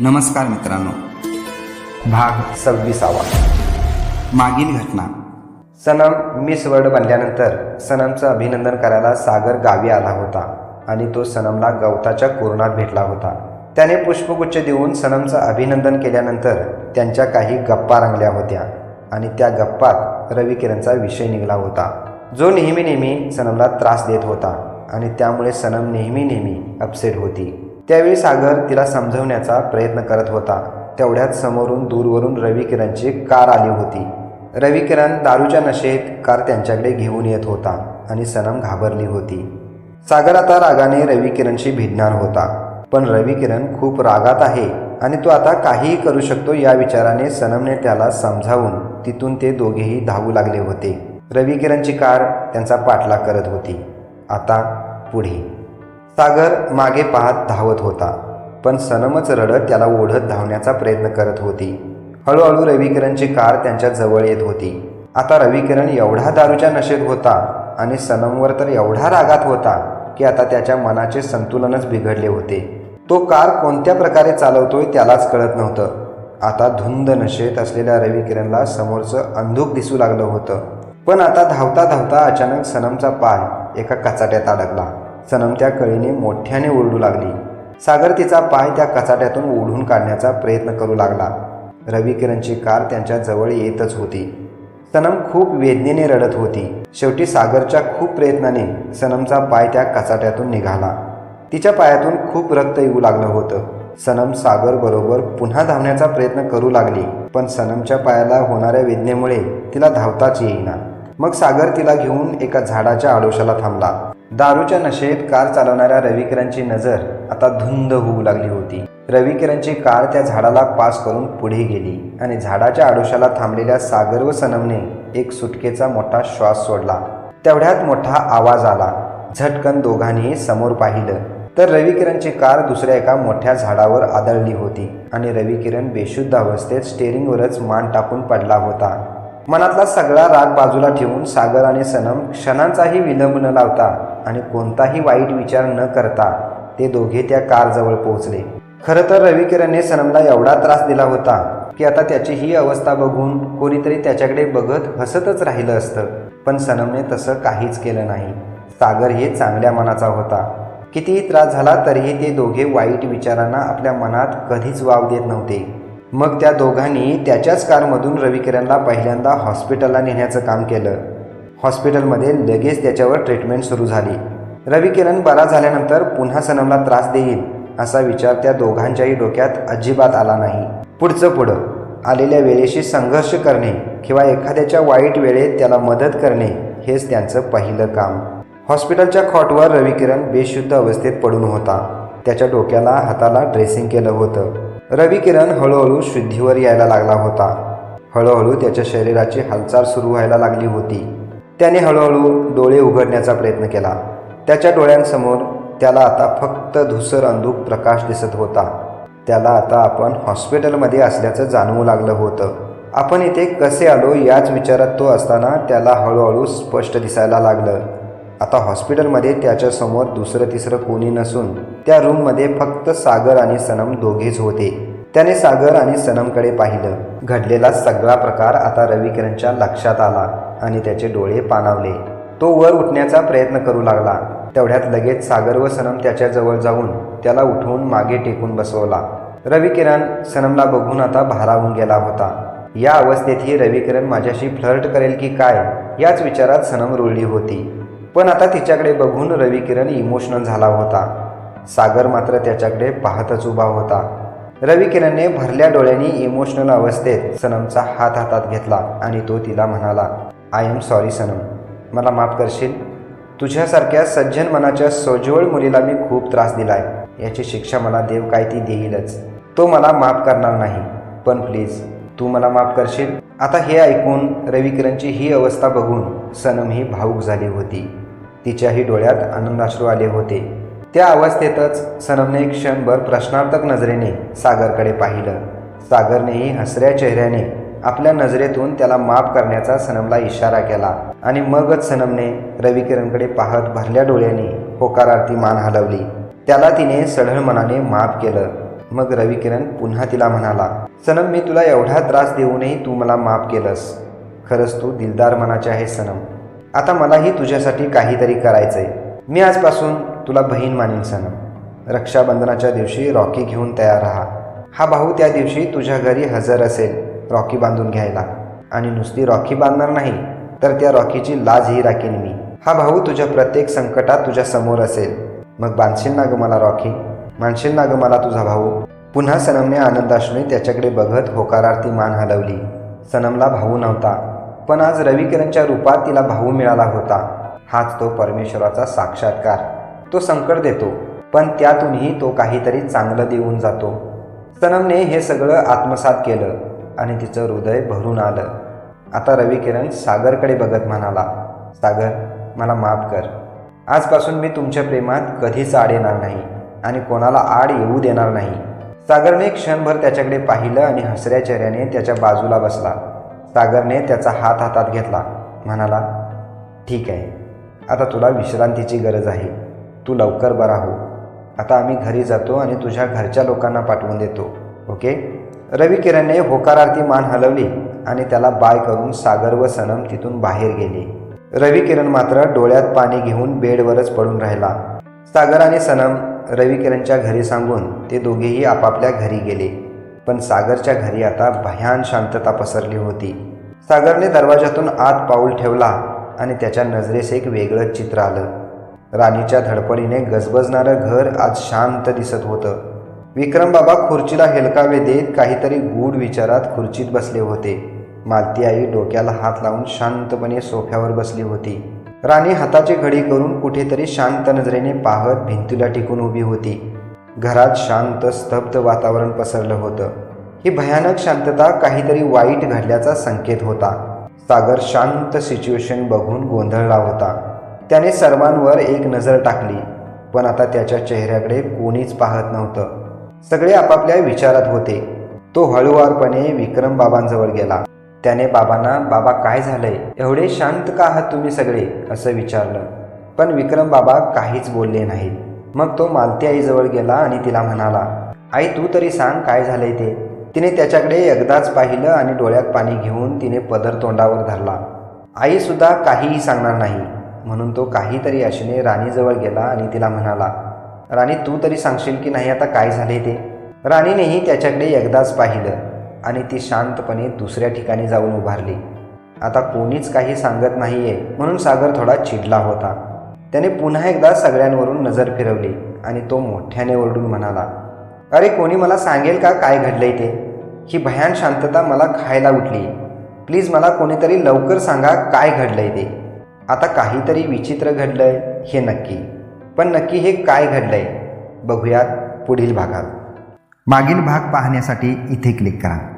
नमस्कार मित्रांनो. भाग सव्वीसावा. मागील घटना. सनम मिस वर्ल्ड बनल्यानंतर सनमचं अभिनंदन करायला सागर गावी आला होता आणि तो सनमला गवताच्या कुरणात भेटला होता. त्याने पुष्पगुच्छ देऊन सनमचं अभिनंदन केल्यानंतर त्यांच्या काही गप्पा रंगल्या होत्या आणि त्या गप्पात रवी किरणचा विषय निघाला होता. जो नेहमी नेहमी सनमला त्रास देत होता आणि त्यामुळे सनम नेहमी नेहमी अपसेट होती. त्यावेळी सागर तिला समजवण्याचा प्रयत्न करत होता. तेवढ्यात समोरून दूरवरून रवी किरणची कार आली होती. रवी किरण दारूच्या नशेत कार त्यांच्याकडे घेऊन येत होता आणि सनम घाबरली होती. सागर आता रागाने रवी किरणशी भिडणार होता. पण रवी किरण खूप रागात आहे आणि तो आता काहीही करू शकतो या विचाराने सनमने त्याला समजावून तिथून ते दोघेही धावू लागले होते. रवी किरणची कार त्यांचा पाठलाग करत होती. आता पुढे. सागर मागे पाहत धावत होता पण सनमच रडत त्याला ओढत धावण्याचा प्रयत्न करत होती. हळूहळू रविकिरणची कार त्यांच्या जवळ येत होती. आता रविकिरण एवढा दारूच्या नशेत होता आणि सनमवर तर एवढा रागात होता की आता त्याच्या मनाचे संतुलनच बिघडले होते. तो कार कोणत्या प्रकारे चालवतोय त्यालाच कळत नव्हतं. आता धुंद नशेत असलेल्या रविकिरणला समोरचं अंधुक दिसू लागलं होतं. पण आता धावता धावता अचानक सनमचा पाय एका कचाट्यात अडकला. सनम त्या कळीने मोठ्याने ओरडू लागली. सागर तिचा पाय त्या कचाट्यातून ओढून काढण्याचा प्रयत्न करू लागला. रवी किरणची कार त्यांच्या जवळ येतच होती. सनम खूप वेदनेने रडत होती. शेवटी सागरच्या खूप प्रयत्नाने सनमचा पाय त्या कचाट्यातून निघाला. तिच्या पायातून खूप रक्त येऊ लागलं होतं. सनम सागर बरोबर पुन्हा धावण्याचा प्रयत्न करू लागली पण सनमच्या पायाला होणाऱ्या वेदनेमुळे तिला धावताच येईना. मग सागर तिला घेऊन एका झाडाच्या आडोशाला थांबला. दारूच्या नशेत कार चालवणाऱ्या रविकिरणची नजर आता धुंद होऊ लागली होती. रविकिरणची कार त्या झाडाला पास करून पुढे गेली आणि झाडाच्या आडोशाला थांबलेल्या सागर व सनमने एक सुटकेचा मोठा श्वास सोडला. तेवढ्यात मोठा आवाज आला. झटकन दोघांनी समोर पाहिलं. तर रविकिरणची कार दुसऱ्या एका मोठ्या झाडावर आदळली होती आणि रविकिरण बेशुद्ध अवस्थेत स्टेअरिंगवरच मान टाकून पडला होता. मनातला सगळा राग बाजूला ठेवून सागर आणि सनम क्षणांचाही विलंब न लावता आणि कोणताही वाईट विचार न करता ते दोघे त्या कारजवळ पोहोचले. खरं तर रविकिरणने सनमला एवढा त्रास दिला होता की आता त्याची ही अवस्था बघून कोणीतरी त्याच्याकडे बघत हसतच राहिलं असतं. पण सनमने तसं काहीच केलं नाही. सागर हे चांगल्या मनाचा होता. कितीही त्रास झाला तरीही ते दोघे वाईट विचारांना आपल्या मनात कधीच वाव देत नव्हते. मग त्या दोघांनी त्याच्याच कारमधून रविकिरणला पहिल्यांदा हॉस्पिटलला नेण्याचं काम केलं. हॉस्पिटलमध्ये लगेच त्याच्यावर ट्रीटमेंट सुरू झाली. रविकिरण बरा झाल्यानंतर पुन्हा सनमला त्रास देईल असा विचार त्या दोघांच्याही डोक्यात अजिबात आला नाही. पुढचं पुढं आलेल्या वेळेशी संघर्ष करणे किंवा एखाद्याच्या वाईट वेळेत त्याला मदत करणे हेच त्यांचं पहिलं काम. हॉस्पिटलच्या खॉटवर रविकिरण बेशुद्ध अवस्थेत पडून होता. त्याच्या डोक्याला हाताला ड्रेसिंग केलं होतं. रविकिरण हळूहळू शुद्धीवर यायला लागला होता. हळूहळू त्याच्या शरीराची हालचाल सुरू व्हायला लागली होती. त्याने हळूहळू डोळे उघडण्याचा प्रयत्न केला. त्याच्या डोळ्यांसमोर त्याला आता फक्त धुसर अंधूक प्रकाश दिसत होता. त्याला आता आपण हॉस्पिटलमध्ये असल्याचं जाणवू लागलं होतं. आपण इथे कसे आलो याच विचारात तो असताना त्याला हळूहळू स्पष्ट दिसायला लागलं. आता हॉस्पिटलमध्ये त्याच्यासमोर दुसरं तिसरं कोणी नसून त्या रूममध्ये फक्त सागर आणि सनम दोघेच होते. त्याने सागर आणि सनमकडे पाहिलं. घडलेला सगळा प्रकार आता रविकिरणच्या लक्षात आला. आणि त्याचे डोळे पाणावले. तो वर उठण्याचा प्रयत्न करू लागला. तेवढ्यात लगेच सागर व सनम त्याच्याजवळ जाऊन त्याला उठवून मागे टेकून बसवला. रविकिरण सनमला बघून आता भारावून गेला होता. या अवस्थेतही रविकिरण माझ्याशी फ्लर्ट करेल की काय याच विचारात सनम रुळली होती. पण आता तिच्याकडे बघून रविकिरण इमोशनल झाला होता. सागर मात्र त्याच्याकडे पाहतच उभा होता. रविकिरणने भरल्या डोळ्यांनी इमोशनल अवस्थेत सनमचा हात हातात घेतला आणि तो तिला म्हणाला आय एम सॉरी सनम मला माफ करशील? तुझ्यासारख्या सज्जन मनाच्या सोज्वळ मुलीला मी खूप त्रास दिलाय. याची शिक्षा मला देव काय ती देईलच. तो मला माफ करणार नाही. पण प्लीज तू मला माफ करशील? आता हे ऐकून रविकिरणची ही अवस्था बघून सनम ही भावूक झाली होती. तिच्याही डोळ्यात आनंदाश्रू आले होते. त्या अवस्थेतच सनमने क्षणभर प्रश्नार्थक नजरेने सागरकडे पाहिलं. सागरनेही हसऱ्या चेहऱ्याने आपल्या नजरेतून त्याला माफ करण्याचा सनमला इशारा केला. आणि मगच सनमने रविकिरणकडे पाहत भरल्या डोळ्यांनी होकारार्थी मान हलवली. त्याला तिने सढळ मनाने माफ केलं. मग रविकिरण पुन्हा तिला म्हणाला सनम मी तुला एवढा त्रास देऊनही तू मला माफ केलंस. खरंच तू दिलदार मनाचे आहे सनम. आता मलाही तुझ्यासाठी काहीतरी करायचंय. मी आजपासून तुला बहीण मानीन सनम. रक्षाबंधनाच्या दिवशी रॉकी घेऊन तयार राहा. हा भाऊ त्या दिवशी तुझ्या घरी हजर असेल. रॉकी बांधून घ्यायला. आणि नुसती रॉकी बांधणार नाही तर त्या रॉकीची लाजही राखीन मी. हा भाऊ तुझ्या प्रत्येक संकटात तुझ्या समोर असेल. मग बांधशील ना ग मला रॉकी? मानशील ना ग मला तुझा भाऊ? पुन्हा सनमने आनंदाश्रूने त्याच्याकडे बघत होकारार्थी मान हलवली. सनमला भाऊ नव्हता पण आज रविकिरणच्या रूपात तिला भाऊ मिळाला होता. हाच तो परमेश्वराचा साक्षात्कार. तो संकट देतो पण त्यातूनही तो काहीतरी चांगलं देऊन जातो. सनमने हे सगळं आत्मसात केलं. आणि तिचं हृदय भरून आलं. आता रवी किरण सागरकडे बघत म्हणाला सागर मला माफ कर. आजपासून मी तुमच्या प्रेमात कधीच आड येणार नाही आणि कोणाला आड येऊ देणार नाही. सागरने क्षणभर त्याच्याकडे पाहिलं आणि हसऱ्या चेहऱ्याने त्याच्या बाजूला बसला. सागरने त्याचा हात हातात घेतला. म्हणाला ठीक आहे. आता तुला विश्रांतीची गरज आहे. तू लवकर बरा हो. आता आम्ही घरी जातो आणि तुझ्या घरच्या लोकांना पाठवून देतो. ओके? रवी किरणने होकारार्थी मान हलवली आणि त्याला बाय करून सागर व सनम तिथून बाहेर गेले. रवी किरण मात्र डोळ्यात पाणी घेऊन बेडवरच पडून राहिला. सागर आणि सनम रवी किरणच्या घरी सांगून ते दोघेही आपापल्या घरी गेले. पण सागरच्या घरी आता भयान शांतता पसरली होती. सागरने दरवाजातून आत पाऊल ठेवला आणि त्याच्या नजरेस एक वेगळं चित्र आलं. राणीच्या धडपडीने गजबजणारं घर आज शांत दिसत होतं. विक्रमबाबा खुर्चीला हेलकावे देत काहीतरी गूढ विचारात खुर्चीत बसले होते. मालती आई डोक्याला हात लावून शांतपणे सोफ्यावर बसली होती. राणी हाताची घडी करून कुठेतरी शांत नजरेने पाहत भिंतीला टिकून उभी होती. घरात शांत स्तब्ध वातावरण पसरलं होतं. ही भयानक शांतता काहीतरी वाईट घडल्याचा संकेत होता. सागर शांत सिच्युएशन बघून गोंधळला होता. त्याने सर्वांवर एक नजर टाकली पण आता त्याच्या चेहऱ्याकडे कोणीच पाहत नव्हतं. सगळे आपापल्या विचारात होते. तो हळुवारपणे विक्रम बाबांजवळ गेला. त्याने बाबांना बाबा काय झालंय? एवढे शांत का आहात तुम्ही सगळे? असं विचारलं. पण विक्रम बाबा काहीच बोलले नाहीत. मग तो मालती आईजवळ गेला आणि तिला म्हणाला आई तू तरी सांग काय झालंय ते? तिने त्याच्याकडे एकदाच पाहिलं आणि डोळ्यात पाणी घेऊन तिने पदर तोंडावर धरला. आईसुद्धा काहीही सांगणार नाही. म्हणून तो काहीतरी अशीने राणीजवळ गेला आणि तिला म्हणाला राणी तू तरी सांगशील की नाही आता काय झाले ते? राणीनेही त्याच्याकडे एकदाच पाहिलं आणि ती शांतपणे दुसऱ्या ठिकाणी जाऊन उभारली. आता कोणीच काही सांगत नाहीये म्हणून सागर थोडा चिडला होता. त्याने पुन्हा एकदा सगळ्यांवरून नजर फिरवली आणि तो मोठ्याने ओरडून म्हणाला अरे कोणी मला सांगेल का काय घडलंय ते? ही भयान शांतता मला खायला उठली. प्लीज मला कोणीतरी लवकर सांगा काय घडलंय ते? आता काहीतरी विचित्र घडलंय हे नक्की. पण नक्की हे काय घडलंय? बघूयात पुढील भागात. मागील भाग पाहण्यासाठी इथे क्लिक करा.